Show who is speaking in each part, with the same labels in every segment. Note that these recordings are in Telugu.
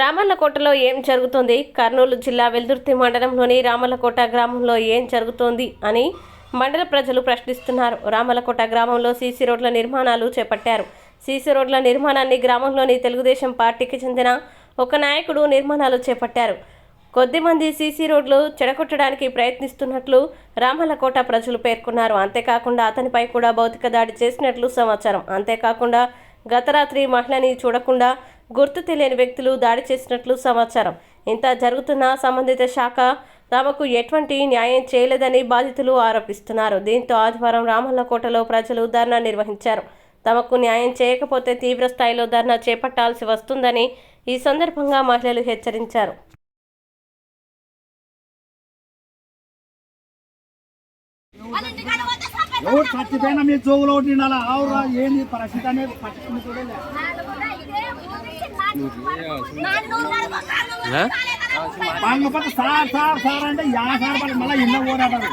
Speaker 1: రామల్లకోటలో ఏం జరుగుతుంది? కర్నూలు జిల్లా వెల్దుర్తి మండలంలోని రామల్లకోట గ్రామంలో ఏం జరుగుతోంది అని మండల ప్రజలు ప్రశ్నిస్తున్నారు. రామలకోట గ్రామంలో సీసీ రోడ్ల నిర్మాణాలు చేపట్టారు. సీసీ రోడ్ల నిర్మాణాన్ని గ్రామంలోని తెలుగుదేశం పార్టీకి చెందిన ఒక నాయకుడు నిర్మాణాలు చేపట్టారు. కొద్దిమంది సీసీ రోడ్లు చెడగొట్టడానికి ప్రయత్నిస్తున్నట్లు రామలకోట ప్రజలు పేర్కొన్నారు. అంతేకాకుండా అతనిపై కూడా భౌతిక దాడి చేసినట్లు సమాచారం. అంతేకాకుండా గత రాత్రి మహిళని చూడకుండా గుర్తు తెలియని వ్యక్తులు దాడి చేసినట్లు సమాచారం. ఇంత జరుగుతున్న సంబంధిత శాఖ తమకు ఎటువంటి న్యాయం చేయలేదని బాధితులు ఆరోపిస్తున్నారు. దీంతో ఆదివారం రామల్లకోటలో ప్రజలు ధర్నా నిర్వహించారు. తమకు న్యాయం చేయకపోతే తీవ్ర స్థాయిలో ధర్నా చేపట్టాల్సి వస్తుందని ఈ సందర్భంగా మహిళలు హెచ్చరించారు.
Speaker 2: ఎవరు చచ్చిపోయినా మీ జోగులో ఉండాలి ఆవురా ఏంది? పరిస్థితి అనేది పట్టుకుని చూడలే. పాంగపట్ట సార్ సార్ సార్ అంటే యా సార్ పడి మళ్ళీ ఇన్న ఓడాడారు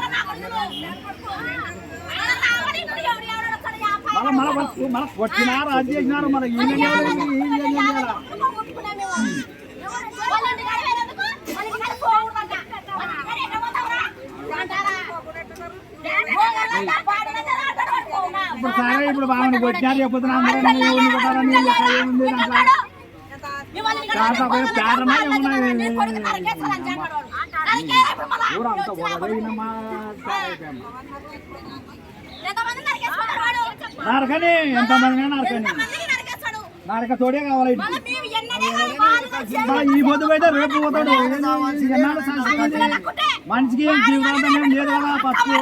Speaker 2: మళ్ళీ మళ్ళీ మళ్ళీ కొట్టినారు అది చేసినారు మళ్ళీ ఏం చేయాలి ఏం చేయాలి ఇప్పుడు సరే ఇప్పుడు బాగా కొట్టినారు చెప్పుతున్నా నరకని ఎంతమంది నరకని? నరక తోడే కావాలి ఈ పొద్దు పోయితే రేపు పోతాడు. మనిషికి ఏం జీవితాంతం ఏం లేదు కదా పప్పు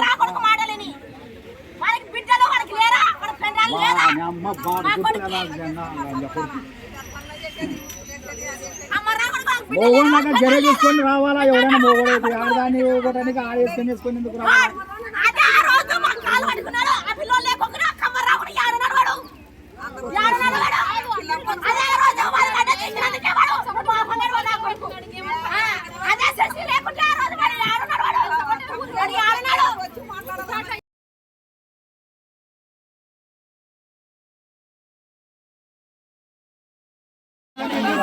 Speaker 2: మోగోళ్ళగా జర చేసుకొని రావాలా ఎవరైనా? మోగోడైతే ఆడదాన్ని ఒకటానికి ఆడేసుకొని వేసుకొని ఎందుకు రావాలా జర తీసుకొని కలవాలా ఎవరైనా సరే మళ్ళీ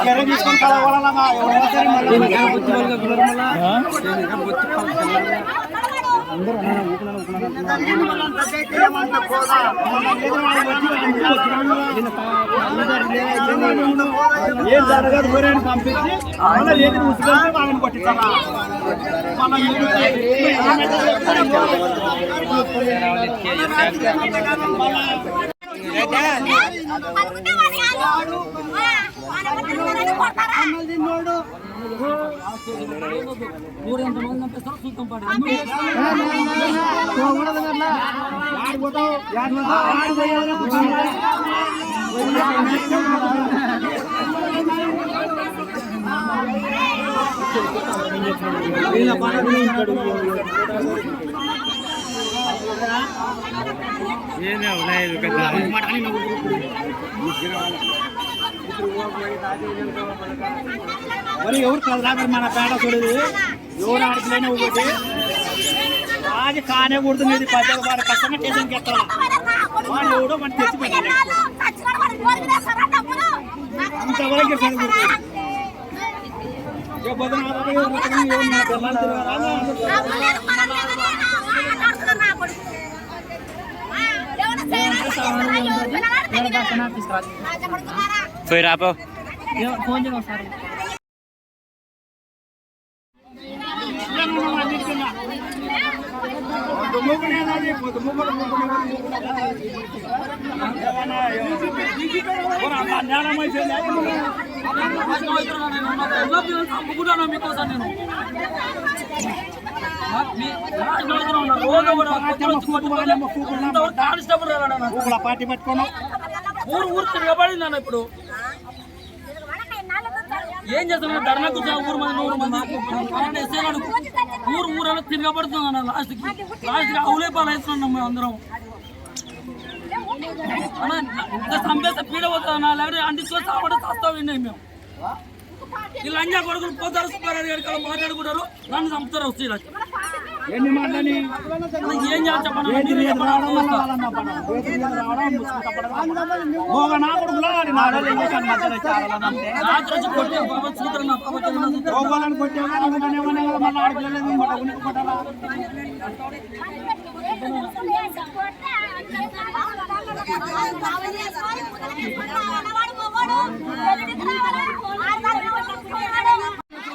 Speaker 2: ఏం జరగదు పోరాని పంపించి మళ్ళీ లేని ఉసుకొని వాళ్ళని కొట్టించాలా మన ఆడిపోతావు ఆడిపోయావు మరి ఎవరు కదలాగరు మన పేడ చూడదు? ఎవరు ఆడలేని ఒకటి అది కానే కూడదు ఇది పద్దెలు వాడు కష్టంగా స్టేషన్కి ఎత్తాల వాడు ఎవడో మనం తెచ్చి పెట్టాలి అంతవరకు ఎక్కడ
Speaker 3: పోయి రాపో
Speaker 4: మీకోసం నేను
Speaker 2: పార్టీ పెట్టుకున్నాం.
Speaker 4: ఊరు ఊరు తిరగబడింది అన్న ఇప్పుడు. ఏం చేస్తున్నా ధర్నా కూర్చో ఊరు మంది నూరు మంది. అలాంటి ఎస్ఐ గారు ఊరు ఊరలో తిరగబడుతుంది అన్న లాస్ట్కి. లాస్ట్కి అవులే పాలు అవుతున్నాం మేము అందరం. అన్న ఇంకా చంపేస్తే పీడ పోతుంది లేకపోతే అంటించుకొని సాపడే చస్తావు విన్నాయి మేము. ఈ అంజా కొడుకులు పోతారు సుబ్బారెడ్డి గారి మాట్లాడుకుంటారు. నన్ను చంపుతారు వచ్చి
Speaker 2: ఎన్ని మాటలని నా కొడుకులా
Speaker 4: కొట్టే బాబా చూద్దరు నా బాబా తెలియదు.
Speaker 2: మోగోళ్ళని కొట్టేవా, నువ్వు ఏమన్నా కదా, మళ్ళీ ఆడికి వెళ్ళేది, ఇంకోటి ఉనికి కొట్టాలా?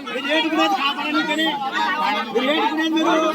Speaker 2: మీరు ఏడుకునేది కాపాడనీకని. మీరు ఏడుకునేది మీరు-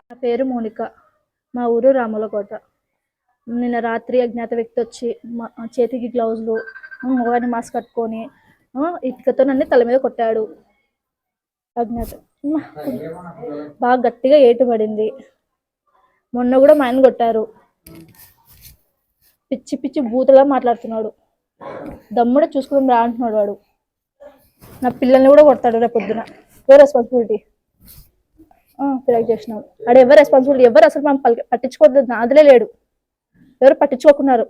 Speaker 2: నా
Speaker 5: పేరు మోనిక. మా ఊరు రాములకోట. నిన్న రాత్రి అజ్ఞాత వ్యక్తి వచ్చి మా చేతికి గ్లౌజులు మొగాని మాస్క్ కట్టుకొని ఇటుకతో నన్ను తల మీద కొట్టాడు. అజ్ఞాత. బాగా గట్టిగా ఏటు పడింది. మొన్న కూడా మా ఆయన కొట్టారు. పిచ్చి పిచ్చి బూతలా మాట్లాడుతున్నాడు. దమ్ముడే చూసుకుని రా అంటున్నాడు వాడు. నా పిల్లల్ని కూడా కొడతాడు రేపు పొద్దున ఏ రెస్పాన్సిబిలిటీ ఫిర్యాదు చేసినాం. ఆడ ఎవరు రెస్పాన్సిబిలిటీ ఎవరు అసలు మనం పట్టించుకోవద్దు నాదిలే లేడు. ఎవరు పట్టించుకోకున్నారు.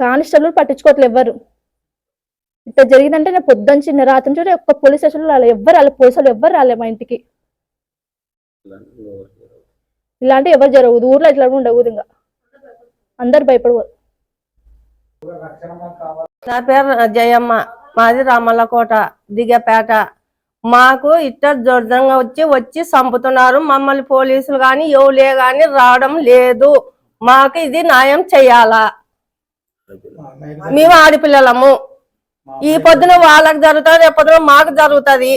Speaker 5: కానిస్టేబుల్ పట్టించుకోవట్లేదు ఎవరు. ఇట్లా జరిగిందంటే నేను పొద్దున చిన్న రాత్రి నుంచి ఒక్క పోలీస్ స్టేషన్లో రాలే. ఎవరు రాలే? పోలీసు వాళ్ళు ఎవరు రాలే మా ఇంటికి. ఇలాంటి ఎవరు జరగదు ఊర్లో ఇట్లా ఉండకూడదు ఇంకా. అందరు భయపడకూడదు.
Speaker 6: నా పేరు జయమ్మ. మాది రామల్లకోట దిగపేట. మాకు ఇట్ట జోర్దంగా వచ్చి వచ్చి చంపుతున్నారు. మమ్మల్ని పోలీసులు కానీ ఎవలే కానీ రావడం లేదు. మాకు ఇది న్యాయం చెయ్యాలా మేము ఆడపిల్లలము. ఈ పొద్దున వాళ్ళకి జరుగుతుంది రేపు పొద్దున మాకు జరుగుతుంది.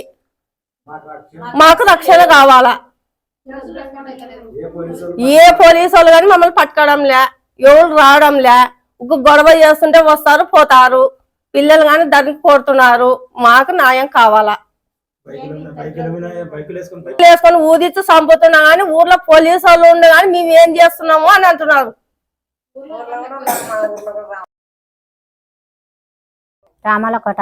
Speaker 6: మాకు రక్షణ కావాలా? ఏ పోలీసు వాళ్ళు కానీ మమ్మల్ని పట్టుకోవడంలే ఎవరు రావడంలే ఒక గొడవ చేస్తుంటే వస్తారు పోతారు. పిల్లలు కానీ దానికి కోరుతున్నారు. మాకు న్యాయం కావాలా? వేసుకొని ఊదిచ్చి చంపుతున్నా కానీ ఊర్లో పోలీసు వాళ్ళు ఉండే కానీ మేము ఏం చేస్తున్నాము అని అంటున్నారు.
Speaker 7: రామలకోట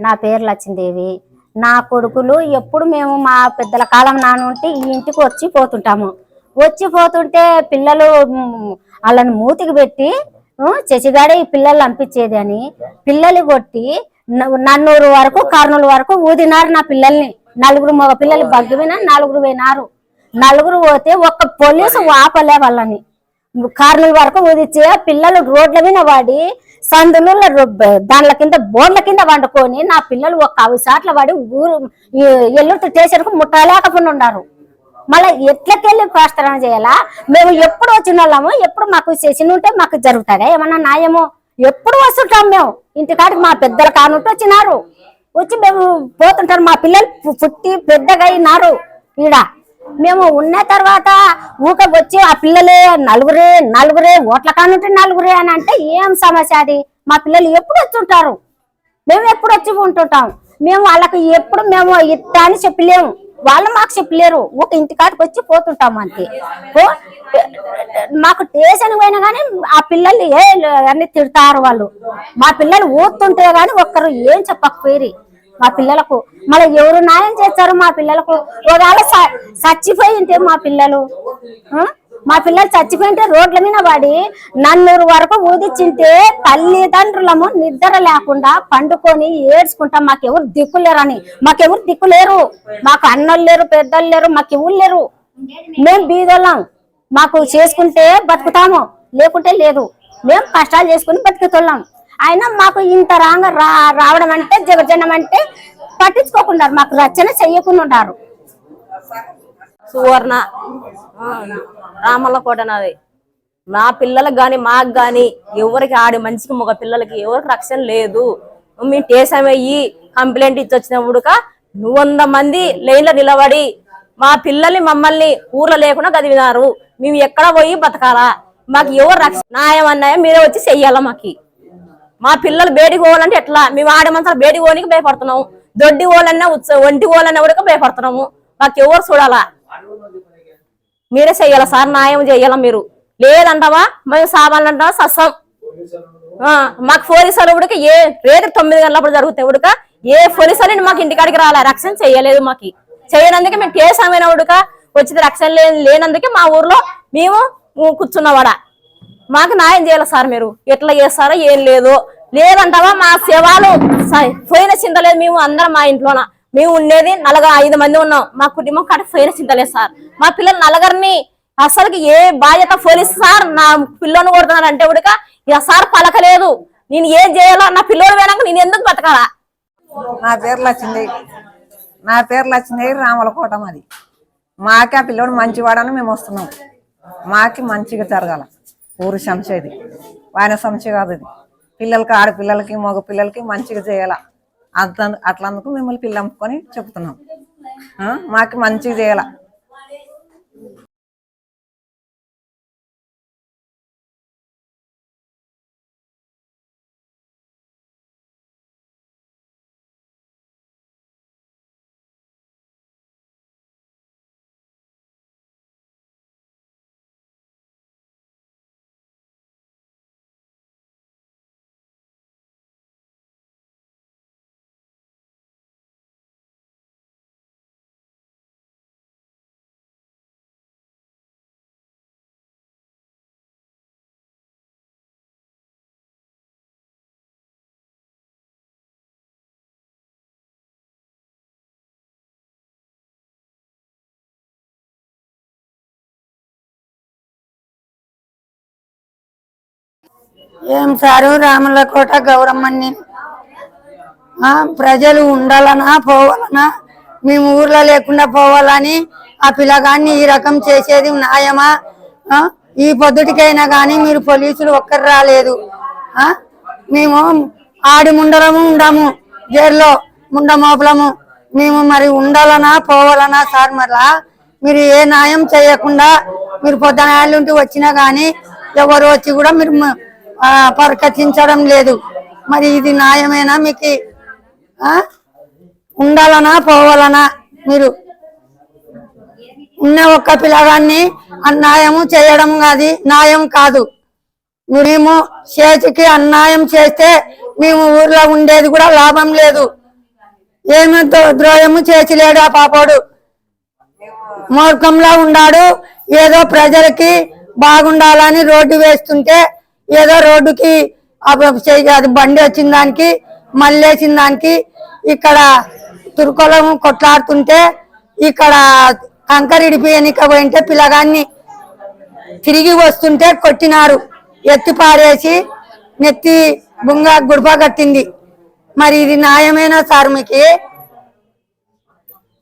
Speaker 7: నా పేరు లచ్చిందేవి నా కొడుకులు ఎప్పుడు మేము మా పెద్దల కాలం నానుంటే ఈ ఇంటికి వచ్చి పోతుంటాము. వచ్చి పోతుంటే పిల్లలు వాళ్ళని మూతికి పెట్టి చచ్చిగాడే ఈ పిల్లలు పంపించేది అని. పిల్లలు కొట్టి నన్నూరు వరకు కర్నూలు వరకు ఊదినారు నా పిల్లల్ని. నలుగురు మగ పిల్లలు బగ్గిపోయినా నలుగురు పోయినారు నలుగురు పోతే ఒక్క పోలీసు ఆపలే వాళ్ళని. కార్నూలు వరకు ఊదిచ్చే పిల్లలు రోడ్ల మీద పడి సందులు దాంట్ల కింద బోర్ల కింద వండుకొని నా పిల్లలు ఒక అవిసాట్ల పడి ఊరు ఎల్లుంటి స్టేషన్కు ముట్టలేకపోయిన ఉన్నారు మళ్ళీ ఎట్లకెళ్ళి ప్రస్తారణ చేయాలా? మేము ఎప్పుడు వచ్చిన వాళ్ళము ఎప్పుడు మాకు చేసిన ఉంటే మాకు జరుగుతుందా ఏమన్నా న్యాయము? ఎప్పుడు వస్తుంటాం మేము? ఇంటికాడికి మా పెద్దలు కానుంటూ వచ్చినారు. వచ్చి మేము పోతుంటారు. మా పిల్లలు పుట్టి పెద్దగా అయినారు. ఈడ మేము ఉన్న తర్వాత ఊక వచ్చి ఆ పిల్లలే నలుగురే నలుగురే ఓట్ల కానుంటే నలుగురే అని అంటే ఏం సమస్య అది? మా పిల్లలు ఎప్పుడు వచ్చుంటారు? మేము ఎప్పుడు వచ్చి ఉంటుంటాం? మేము వాళ్ళకి ఎప్పుడు మేము ఇట్ట అని చెప్పలేము. వాళ్ళు మాకు చెప్పలేరు. ఒక ఇంటికాడికి వచ్చి పోతుంటాం అంతే. మాకు టేషన్ పోయినా కానీ ఆ పిల్లలు ఏ అన్ని తిడతారు వాళ్ళు. మా పిల్లలు ఊతుంటే గాని ఒక్కరు ఏం చెప్పకపోయి మా పిల్లలకు మళ్ళీ ఎవరు న్యాయం చేస్తారు మా పిల్లలకు? ఒకవేళ స- చచ్చిపోయి ఉంటే మా పిల్లలు మా పిల్లలు చచ్చిపోయింటే రోడ్ల మీద పడి నన్నూరు వరకు ఊదిచ్చింటే తల్లిదండ్రులము నిద్ర లేకుండా పండుకొని ఏడ్చుకుంటాం మాకెవరు దిక్కులేరని మాకెవరు దిక్కులేరు మాకు అన్నలు లేరు పెద్దలు లేరు మాకు ఎవరు లేరు. మేము బీదోళ్ళం. మాకు చేసుకుంటే బతుకుతాము. లేకుంటే లేదు. మేము కష్టాలు చేసుకుని బతుకుతున్నాం. అయినా మాకు ఇంత రాంగ రా రావడం అంటే జగజనం అంటే పట్టించుకోకుండా మాకు రచన చెయ్యకుండా ఉన్నారు
Speaker 8: సువర్ణ. ఆ, రామల్లకోట నాది. నా పిల్లలకు గాని మాకు గాని ఎవరికి ఆడి మంచికి మగ పిల్లలకి ఎవరికి రక్షణ లేదు. మేము టేసం అయ్యి కంప్లైంట్ ఇచ్చి వచ్చినప్పుడుక నువ్వు వంద మంది లైన్లో నిలబడి మా పిల్లల్ని మమ్మల్ని ఊర్లో లేకుండా గదివినారు మేము ఎక్కడ పోయి బతకాలా? మాకు ఎవరు రక్షణ న్యాయం అన్నాయం మీరే వచ్చి చెయ్యాలా మాకు? మా పిల్లలు బేడికి పోవాలంటే ఎట్లా? మేము ఆడే మనసారి బేడికి పోనీకి భయపడుతున్నాము. దొడ్డి పోవాలన్నా ఉత్స ఒంటి పోవాలన్నా కూడా భయపడుతున్నాము. మాకు ఎవరు చూడాలా? మీరే చెయ్యాల సార్? న్యాయం చెయ్యాలా మీరు? లేదంటావా? మేము సామాన్లంటావా సస్సం. మాకు పోలీసులు ఉడక ఏ రేపు తొమ్మిది గంటలప్పుడు జరుగుతాయి ఉడక. ఏ పోలీసులు మాకు ఇంటికాడికి రాలే రక్షణ చేయలేదు మాకు. చేయనందుకే మేము కేసామైన ఉడక? వచ్చింది రక్షణ లేనందుకే మా ఊర్లో మేము కూర్చున్నవాడ. మాకు న్యాయం చేయాలి సార్ మీరు? ఎట్లా చేస్తారో ఏం లేదు. లేదంటావా? మా సేవాలు పోయిన చింత లేదు మేము అందరం మా ఇంట్లోన. మేము ఉండేది నలగ ఐదు మంది ఉన్నాం. మా కుటుంబం కాడ పోయిన చింత లేదు సార్. మా పిల్లలు నలగరిని అసలుకి ఏ బాధ్యత పోలీసు సార్ నా పిల్లోని కొడుతున్నాడు అంటే ఉడక ఇక సార్ పలకలేదు. నేను ఏం చేయాలో నా పిల్లోడు వేనాక నేను ఎందుకు బతకాలా?
Speaker 9: నా పేరు లక్ష్మీ నా పేరు లక్ష్మీ రామలకోట మాది. మాకే ఆ పిల్లోడు మంచివాడని మేము వస్తున్నాం. మాకి మంచిగా జరగాల. ఊరు ఇది. ఆయన సంశయ కాదు ఇది. పిల్లలకి ఆడపిల్లలకి మగ పిల్లలకి మంచిగా చేయాల. అంత అట్లందుకు మిమ్మల్ని పిల్లంపుకొని చెప్తున్నాం. మాకు మంచిగా చేయాల.
Speaker 10: ఏం సారు? రామలకోట గౌరమ్మని. ఆ, ప్రజలు ఉండాలనా పోవాలనా? మేము ఊర్లో లేకుండా పోవాలని ఆ పిల్లగాన్ని ఈ రకం చేసేది న్యాయమా? ఈ పొద్దుటికైనా కానీ మీరు పోలీసులు ఒక్కరు రాలేదు. మేము ఆడి ముండలము ఉండము జైల్లో ముండమోపలము. మేము మరి ఉండాలనా పోవాలనా సార్ మరలా? మీరు ఏ న్యాయం చేయకుండా మీరు పొద్దునాళ్ళుంటి వచ్చినా కానీ ఎవరు వచ్చి కూడా మీరు మ- లేదు. మరి ఇది న్యాయమేనా మీకు? ఉండాలనా పోవాలనా మీరు? ఉన్న ఒక్క పిల్లగాన్ని అన్యాయము చేయడం అది న్యాయం కాదు. మేము చేతికి అన్యాయం చేస్తే మేము ఊర్లో ఉండేది కూడా లాభం లేదు. ఏమి ద్రోహము చేసిలేడు ఆ పాపోడు. మూర్ఖంలో ఉన్నాడు. ఏదో ప్రజలకి బాగుండాలని రోడ్డు వేస్తుంటే ఏదో రోడ్డుకి అది బండి వచ్చిన దానికి మళ్ళేసిన దానికి ఇక్కడ తురుకొలం కొట్లాడుతుంటే ఇక్కడ కంకర ఇడిపియనిక పోయింటే పిల్లగాన్ని తిరిగి వస్తుంటే కొట్టినారు. ఎత్తి పారేసి నెత్తి బుంగ గుడిప కట్టింది. మరి ఇది న్యాయమేనా సార్ మీకు?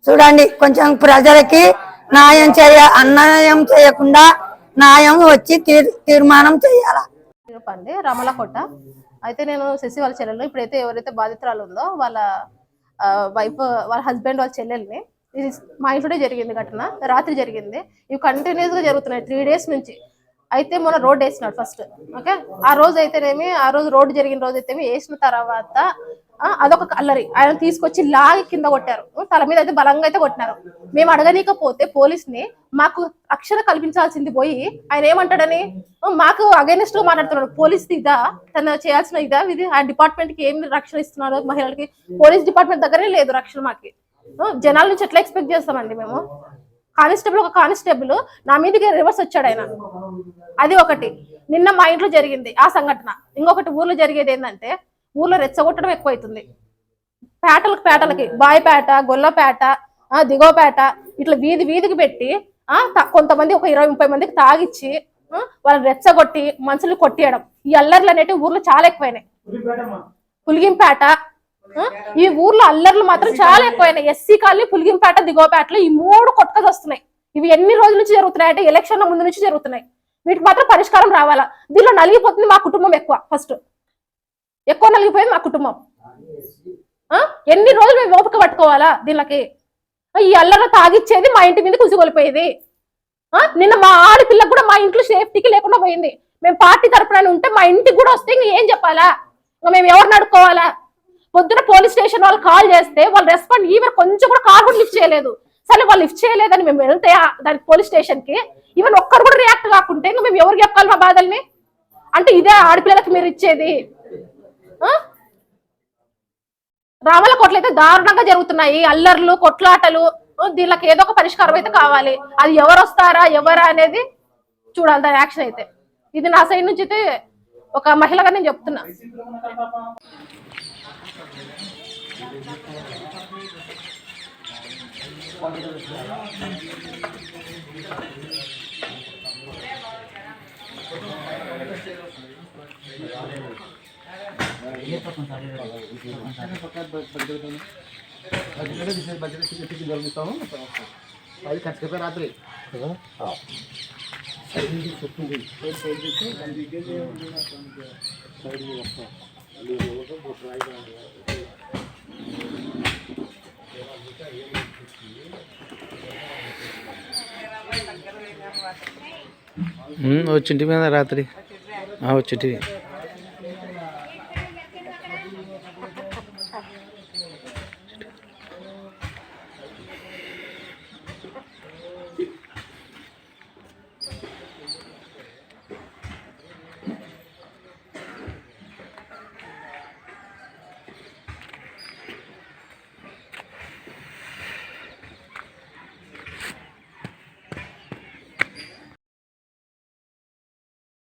Speaker 10: చూడండి కొంచెం ప్రజలకి న్యాయం చేయ అన్యాయం చేయకుండా న్యాయం వచ్చి తీర్- తీర్మానం చేయాలా?
Speaker 11: అండి రమలకొట్ట అయితే నేను శశి వాళ్ళ చెల్లెలు ఇప్పుడైతే ఎవరైతే బాధితురాలు ఉందో వాళ్ళ వైఫ్ వాళ్ళ హస్బెండ్ వాళ్ళ చెల్లెల్ని ఇది మా ఇంట్లోనే జరిగింది ఘటన రాత్రి జరిగింది. ఇవి కంటిన్యూస్గా జరుగుతున్నాయి త్రీ డేస్ నుంచి. అయితే మొన్న రోడ్ వేసినాడు ఫస్ట్ ఓకే ఆ రోజు అయితేనేమి ఆ రోజు రోడ్డు జరిగిన రోజు అయితే వేసిన తర్వాత అదొక అల్లరి ఆయన తీసుకొచ్చి లాగి కింద కొట్టారు. తల మీద అయితే బలంగా అయితే కొట్టినారు. మేము అడగనీకపోతే పోలీస్ని మాకు రక్షణ కల్పించాల్సింది పోయి ఆయన ఏమంటాడని మాకు అగైనెస్ట్గా మాట్లాడుతున్నాడు. పోలీస్ ఇదా? తన చేయాల్సిన ఇదా? ఇది ఆ డిపార్ట్మెంట్కి ఏం రక్షణ ఇస్తున్నారు మహిళలకి పోలీస్ డిపార్ట్మెంట్ దగ్గరే లేదు రక్షణ మాకి. జనాల నుంచి ఎట్లా ఎక్స్పెక్ట్ చేస్తామండి మేము? కానిస్టేబుల్ ఒక కానిస్టేబుల్ నా మీదకి రివర్స్ వచ్చాడు ఆయన. అది ఒకటి. నిన్న మా ఇంట్లో జరిగింది ఆ సంఘటన. ఇంకొకటి ఊర్లో జరిగేది ఏంటంటే ఊర్లో రెచ్చగొట్టడం ఎక్కువైతుంది. పేటలకు పేటలకి బాయిపేట గొల్లపేట ఆ, దిగోపేట ఇట్లా వీధి వీధికి పెట్టి ఆ కొంతమంది ఒక ఇరవై ముప్పై మందికి తాగిచ్చి వాళ్ళని రెచ్చగొట్టి మనుషులు కొట్టేయడం. ఈ అల్లర్లు అనేటివి ఊర్లో చాలా ఎక్కువైనాయి. పులిగింపేట ఈ ఊర్లో అల్లర్లు మాత్రం చాలా ఎక్కువైనాయి. ఎస్సీ కాలనీ పులిగింపేట దిగోపేటలో ఈ మూడు కొట్టుకొని వస్తున్నాయి. ఇవి ఎన్ని రోజుల నుంచి జరుగుతున్నాయి అంటే ఎలక్షన్ల ముందు నుంచి జరుగుతున్నాయి. వీటికి మాత్రం పరిష్కారం రావాలా? దీనిలో నలిగిపోతుంది మా కుటుంబం ఎక్కువ ఫస్ట్. ఎక్కువ నలిగిపోయింది మా కుటుంబం. ఎన్ని రోజులు మేము ఓపిక పట్టుకోవాలా? దీనికి ఈ అల్లర తాగిచ్చేది మా ఇంటి మీద కుసిగొలిపోయేది. నిన్న మా ఆడపిల్ల కూడా మా ఇంట్లో సేఫ్టీకి లేకుండా పోయింది. మేము పార్టీ తరపున ఉంటే మా ఇంటికి కూడా వస్తే ఇంక ఏం చెప్పాలా? ఇంకా మేము ఎవరు నడుకోవాలా పొద్దున పోలీస్ స్టేషన్ వాళ్ళు కాల్ చేస్తే వాళ్ళు రెస్పాండ్ ఈవెన్ కొంచెం కూడా కాల్ కూడా లిఫ్ట్ చేయలేదు. సరే వాళ్ళు లిఫ్ట్ చేయలేదని మేము వెళ్తే దానికి పోలీస్ స్టేషన్కి ఈవెన్ ఒక్కరు కూడా రియాక్ట్ కాకుంటే ఇంకా మేము ఎవరు చెప్పాలి మా బాధల్ని? అంటే ఇదే ఆడపిల్లలకి మీరు ఇచ్చేది. రావాల కోట్లు అయితే దారుణంగా జరుగుతున్నాయి. అల్లర్లు కొట్లాటలు దీనికి ఏదో ఒక పరిష్కారం అయితే కావాలి. అది ఎవరు వస్తారా ఎవరా అనేది చూడాలి దాని యాక్షన్ అయితే. ఇది నా సైడ్ నుంచి అయితే ఒక మహిళగా నేను చెప్తున్నా.
Speaker 2: అది ఖర్చు రాత్రి.
Speaker 3: వచ్చింటి మీద రాత్రి. వచ్చింటివి